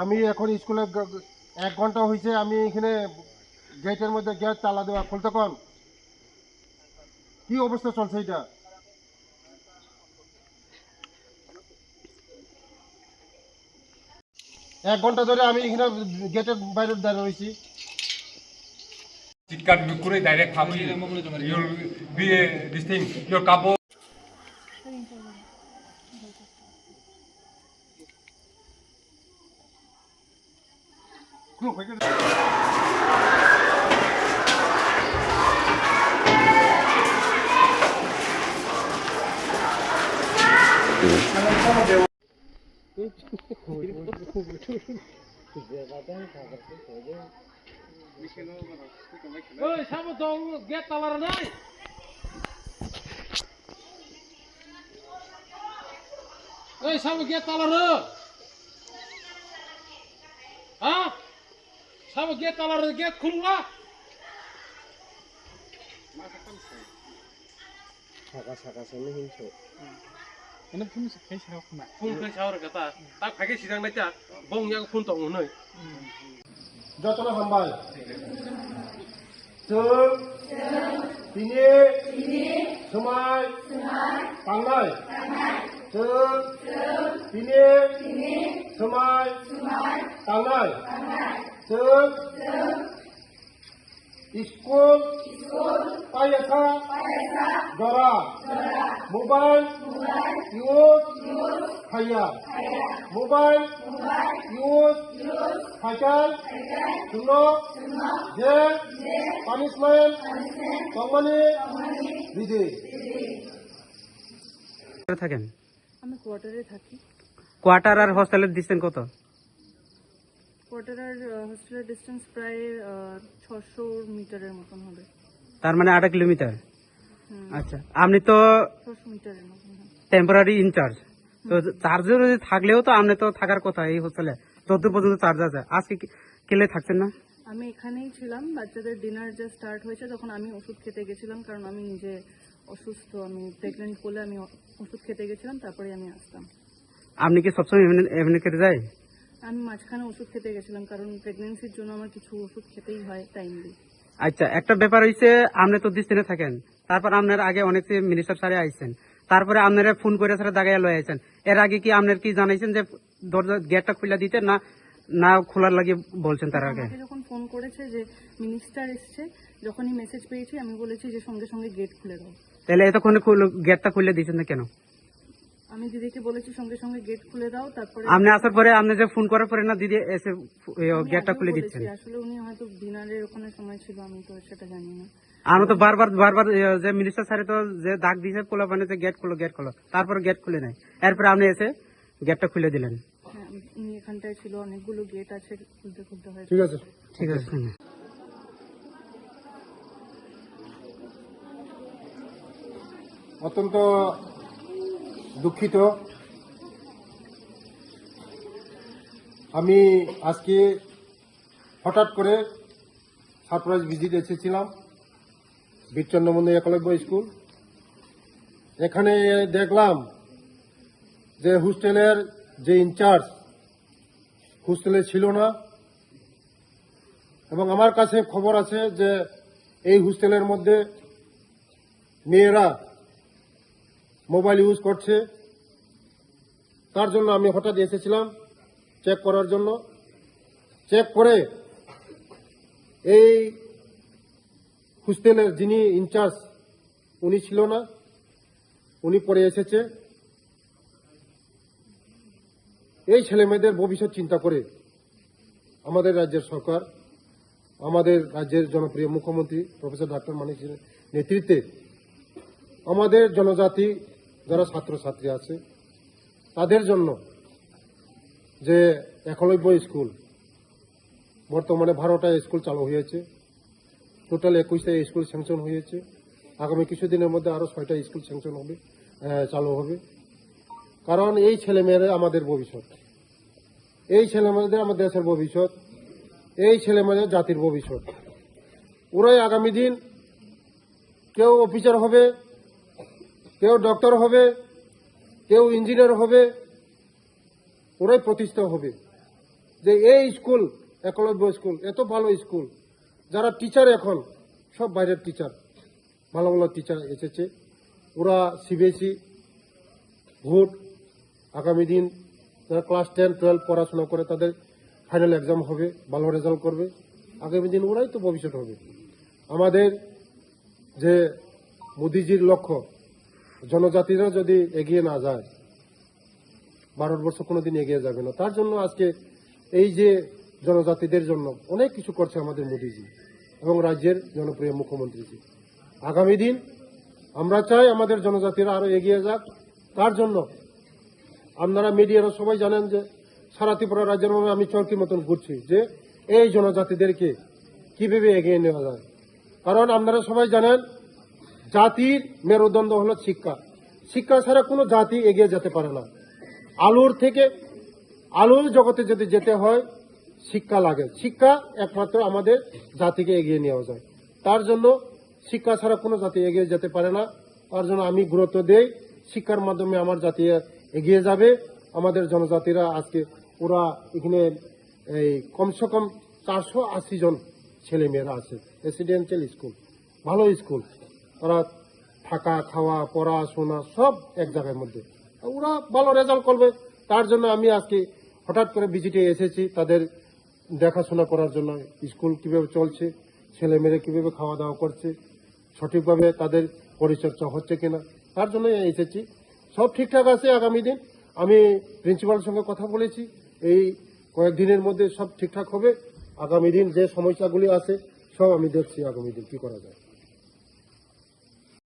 আমি এখন স্কুলে এক ঘণ্টা হয়েছে আমি এখানে গেটের মধ্যে গেট তালা দেওয়া খুলতে কন কি অবস্থা চলছে এটা এক ঘণ্টা ধরে আমি এখানে গেটের বাইরে দাঁড়িয়ে রয়েছি। চিৎকার করে ডাইরেক্ট খাবি your be this thing your কাপড় ওই সামো তো গেট তালার নাই। ওই সামো গেট তালার সামো গেট তালার গেট খুললা। Ano pun sakay sa ako 근데 품이 개 싫었구만. 품은 샤워를 갖다 딱 가게 시장 냈자 봉양 품도 오늘. 저처럼 한 발. 저 비니 정말 방날 저 비니 정말 방날 저 school পায়সা দরা মোবাইল ইউজ খাইয়া মোবাইল ইউজ ফাইটার শূন্য যে পানিশমেন্ট কোম্পানি বিধি। থাকেন? আমি কোয়ার্টারে থাকি। কোয়ার্টার আর হস্টেলের ডিস্টেন্স কত? কোয়ার্টার আর হোস্টেলের ডিস্টেন্স প্রায় ছশো মিটারের মতন হবে। তার মানে আট কিলোমিটার? আচ্ছা আপনি তো টেম্পোরারি ইনচার্জ তো চার্জে থাকলেও তো আপনি তো থাকার কথা এই হোস্টেলে চোদ্দ পর্যন্ত চার্জ আছে। আজকে কেলে থাকছেন না? আমি এখানেই ছিলাম বাচ্চাদের ডিনার যে স্টার্ট হয়েছে তখন আমি ওষুধ খেতে গেছিলাম কারণ আমি নিজে অসুস্থ আমি প্রেগনেন্ট বলে আমি ওষুধ খেতে গেছিলাম তারপরে আমি আসতাম। আপনি কি সবসময় এমনি খেতে যায়? আমি মাঝখানে ওষুধ খেতে গেছিলাম কারণ প্রেগনেন্সির জন্য আমার কিছু ওষুধ খেতেই হয় টাইমলি আচ্ছা একটা ব্যাপার হয়েছে আপনি তো ডিস্টেন্সে থাকেন। তারপর আপনার আগে অনেক মিনিস্টার স্যারে আইছেন। তারপরে আপনারা ফোন করে সারা দাগাইয়া লয়ে আইছেন। এর আগে কি আপনার কি জানাইছেন যে দরজা গেটটা খুলে দিতে না না খোলার লাগে বলছেন তার আগে? যখন ফোন করেছে যে মিনিস্টার এসছে যখনই মেসেজ পেয়েছি আমি বলেছি যে সঙ্গে সঙ্গে গেট খুলে দাও। তাহলে এতক্ষণে গেটটা খুলে দিয়েছেন না কেন? আমি দিদিকে বলেছি সঙ্গে সঙ্গে গেট খুলে দাও তারপরে আপনি আসার পরে আপনি যে ফোন করার পরে না দিদি এসে গেটটা খুলে দিচ্ছেন। আসলে উনি হয়তো ডিনারের ওখানে সময় ছিল আমি তো সেটা জানি না। আমি তো বারবার বারবার যে মিনিস্টার স্যারে তো যে ডাক দিয়েছে খোলা মানে যে গেট খুলো গেট খুলো। তারপরে গেট খুলে নাই। এরপরে আপনি এসে গেটটা খুলে দিলেন। হ্যাঁ এখানটায় ছিল অনেকগুলো গেট আছে খুলতে খুলতে হয় ঠিক আছে। ঠিক আছে অত্যন্ত দুঃখিত। আমি আজকে হঠাৎ করে সারপ্রাইজ ভিজিট এসেছিলাম। বীরচন্দ্রমন্দির একলব্য স্কুল। এখানে দেখলাম যে হোস্টেলের যে ইনচার্জ, হোস্টেলে ছিল না। এবং আমার কাছে খবর আছে যে এই হোস্টেলের মধ্যে মেয়েরা মোবাইল ইউজ করছে। তার জন্য আমি হঠাৎ এসেছিলাম চেক করার জন্য। চেক করে এই হোস্টেলের যিনি ইনচার্জ উনি ছিল না, উনি পরে এসেছে। এই ছেলে মেয়েদের ভবিষ্যৎ চিন্তা করে আমাদের রাজ্যের সরকার, আমাদের রাজ্যের জনপ্রিয় মুখ্যমন্ত্রী প্রফেসর ডাক্তার মানিক নেতৃত্বে আমাদের জনজাতি যারা ছাত্রছাত্রী আছে, তাদের জন্য যে একলব্য স্কুল, বর্তমানে বারোটা স্কুল চালু হয়েছে। টোটাল একুশটা স্কুল স্যাংশন হয়েছে। আগামী কিছুদিনের মধ্যে আরও ছয়টা স্কুল স্যাংশন হবে চালু হবে। কারণ এই ছেলেমেয়েরা আমাদের ভবিষ্যৎ। এই ছেলেমেয়েদের আমাদের দেশের ভবিষ্যৎ। এই ছেলেমেয়েদের জাতির ভবিষ্যৎ। ওরাই আগামী দিন কেউ অফিসার হবে, কেউ ডক্টর হবে, কেউ ইঞ্জিনিয়ার হবে, ওরাই প্রতিষ্ঠা হবে। যে এই স্কুল, একলব্য স্কুল, এত ভালো স্কুল যারা টিচার এখন, সব বাইরের টিচার ভালো ভালো টিচার এসেছে। ওরা সিবিএসই ভোট, আগামী দিন যারা ক্লাস টেন টুয়েলভ পড়াশোনা করে, তাদের ফাইনাল এক্সাম হবে, ভালো রেজাল্ট করবে। আগামী দিন ওরাই তো ভবিষ্যৎ হবে। আমাদের যে মোদিজির লক্ষ্য, জনজাতিরা যদি এগিয়ে না যায়, ভারতবর্ষ কোনোদিন এগিয়ে যাবে না। তার জন্য আজকে এই যে জনজাতিদের জন্য অনেক কিছু করছে আমাদের মোদিজি এবং রাজ্যের জনপ্রিয় মুখ্যমন্ত্রীজি। আগামী দিন আমরা চাই আমাদের জনজাতিরা আরও এগিয়ে যাক। তার জন্য আপনারা মিডিয়ারা সবাই জানেন যে সারা ত্রিপুরা রাজ্যের মধ্যে আমি চরকি মতন ঘুরছি যে এই জনজাতিদেরকে কীভাবে এগিয়ে নেওয়া যায়। কারণ আপনারা সবাই জানেন জাতির মেরুদণ্ড হলো শিক্ষা। শিক্ষা ছাড়া কোনো জাতি এগিয়ে যেতে পারে না। আলুর থেকে আলুর জগতে যদি যেতে হয় শিক্ষা লাগে। শিক্ষা একমাত্র আমাদের জাতিকে এগিয়ে নেওয়া যায়। তার জন্য শিক্ষা ছাড়া কোনো জাতি এগিয়ে যেতে পারে না। তার জন্য আমি গুরুত্ব দেই, শিক্ষার মাধ্যমে আমার জাতি এগিয়ে যাবে। আমাদের জনজাতিরা আজকে ওরা এখানে এই কমসে কম চারশো আশি জন ছেলে মেয়েরা আছে। রেসিডেন্সিয়াল স্কুল ভালো স্কুল ওরা থাকা, খাওয়া, পড়াশোনা সব এক জায়গার মধ্যে। ওরা ভালো রেজাল্ট করবে। তার জন্য আমি আজকে হঠাৎ করে ভিজিটে এসেছি। তাদের দেখাশোনা করার জন্য স্কুল কীভাবে চলছে ছেলে মেয়ে কীভাবে খাওয়া দাওয়া করছে, সঠিকভাবে তাদের পরিচর্যা হচ্ছে কিনা, তার জন্য এসেছি। সব ঠিকঠাক আছে আগামী দিন। আমি প্রিন্সিপালের সঙ্গে কথা বলেছি। এই কয়েকদিনের মধ্যে সব ঠিকঠাক হবে। আগামী দিন যে সমস্যাগুলি আছে, সব আমি দেখছি আগামী দিন কি করা যায়।